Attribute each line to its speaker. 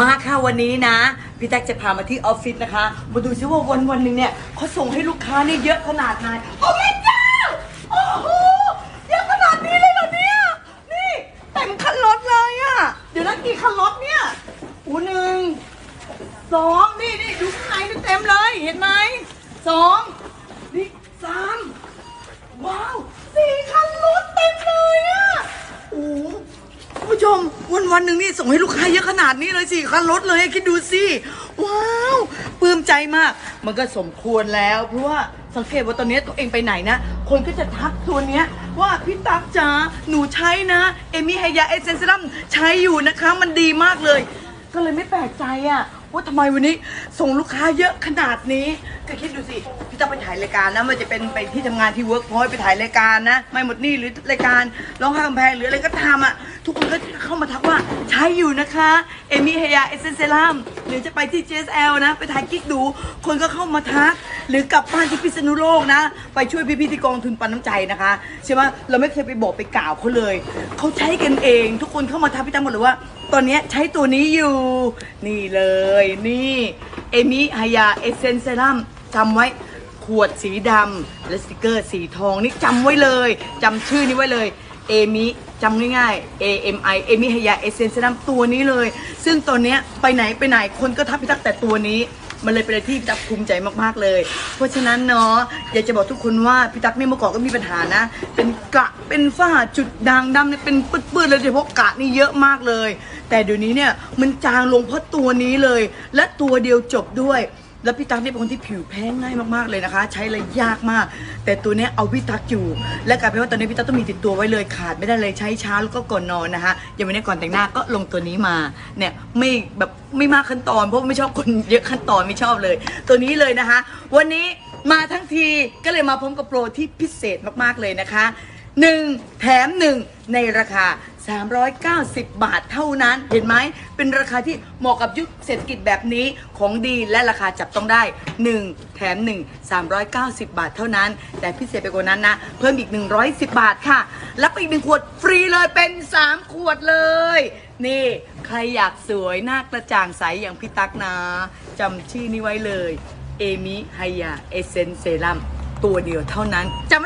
Speaker 1: มาค่ะวันนี้นะ พี่แจ็คจะพามาที่ออฟฟิศนะคะ มาดูซิว่าวันวันหนึ่งเนี่ยเขาส่งให้ลูกค้านี่เยอะขนาดไหนโอ้แม่เจ้าโอ้โหเยอะขนาดนี้เลยเหรอเนี่ยนี่เต็มคันรถเลยอะเดี๋ยวนะกี่คันรถเนี่ยอูหนึ่งสองนี่นี่ดูข้างในนี่เต็มเลยเห็นไหมสอง วันหนึ่งนี่ส่งให้ลูกค้าเยอะขนาดนี้เลยสิคันรถเลยคิดดูสิ ว้าวปลื้มใจมาก มันก็สมควรแล้ว เพราะว่าสังเกตว่าตอนนี้ตัวเองไปไหนนะ คนก็จะทักตัวเนี้ยว่าพี่ตั๊กจ๋าหนูใช้นะเอมี่ไฮยาเอเซนเซรัมใช้อยู่นะคะ มันดีมากเลย ก็เลยไม่แปลกใจอะว่าทำไมวันนี้ส่งลูกค้าเยอะขนาดนี้ ก็คิดดูสิพี่ต้องไปถ่ายรายการนะมันจะเป็นไปที่ทำงานที่เวิร์กพอยต์ไปถ่ายรายการนะ ไม่หมดหนี่หรือรายการร้องไห้กำแพงหรืออะไรก็ตามอะ ทุกคนก็เข้ามาทักว่าใช้อยู่นะคะ เอมี่เฮียเอเซนเซรัมหรือจะไปที่ JSL นะ ไปถ่ายกิ๊กดู คนก็เข้ามาทัก หรือกลับบ้านที่พิษณุโลกนะ ไปช่วยพี่ๆที่กองทุนปันน้ำใจนะคะ ใช่ไหมเราไม่เคยไปบอกไปกล่าวเขาเลย เขาใช้กันเอง ทุกคนเข้ามาทักพี่ตั้งหมดเลยว่า ตอนนี้ใช้ตัวนี้อยู่ นี่เลย นี่เอมิฮายาเอเซนเซรัมจำไว้ขวดสีดำและสติกเกอร์สีทองนี่จำไว้เลยจำชื่อนี้ไว้เลยเอมิ จำง่ายๆ A M I เอมิฮยาเอเซนเซรัมตัวนี้เลย ซึ่งตัวเนี้ยไปไหนไปไหนคนก็ทักพี่ตักแต่ตัวนี้ มันเลยเป็นอะไรที่พี่ตักภูมิใจมากๆเลย เพราะฉะนั้นเนาะอยากจะบอกทุกคนว่าพี่ตักนี่เมื่อก่อนก็มีปัญหานะ เป็นกระเป็นฝ้าจุดด่างดำเนี่ยเป็นปื้ดๆเลยโดยเฉพาะกระนี่เยอะมากเลย แต่เดี๋ยวนี้เนี่ยมันจางลงเพราะตัวนี้เลย และตัวเดียวจบด้วย แล้วพี่ตั๊กนี่เป็นคนที่ผิวแพ้ง่ายมากๆเลยนะคะ ใช้เลยยากมาก แต่ตัวเนี้ยเอาพี่ตั๊กอยู่ และกลายเป็นว่าตอนนี้พี่ตั๊กต้องมีติดตัวไว้เลยขาดไม่ได้เลยใช้เช้าแล้วก็ก่อนนอนนะคะอย่างวันนี้ก่อนแต่งหน้าก็ลงตัวนี้มาเนี่ยไม่แบบไม่มากขั้นตอนเพราะไม่ชอบคนเยอะขั้นตอนไม่ชอบเลย ตัวนี้เลยนะคะ วันนี้มาทั้งทีก็เลยมาพร้อมกับโปรที่พิเศษมากๆเลยนะคะ1แถม1ในราคา 390 บาทเท่านั้น เห็นไหม เป็นราคาที่เหมาะกับยุคเศรษฐกิจแบบนี้ของดีและราคาจับต้องได้ 1 แถม 1 390 บาทเท่านั้น แต่พิเศษไปกว่านั้นนะ เพิ่มอีก 110 บาทค่ะ รับไปอีก1ขวดฟรีเลยเป็น 3 ขวดเลย นี่ใครอยากสวยหน้ากระจ่างใสอย่างพี่ตั๊กนะจำชื่อนี้ไว้เลยเอมิไฮยาเอเซนเซรัมตัวเดียวเท่านั้นจำ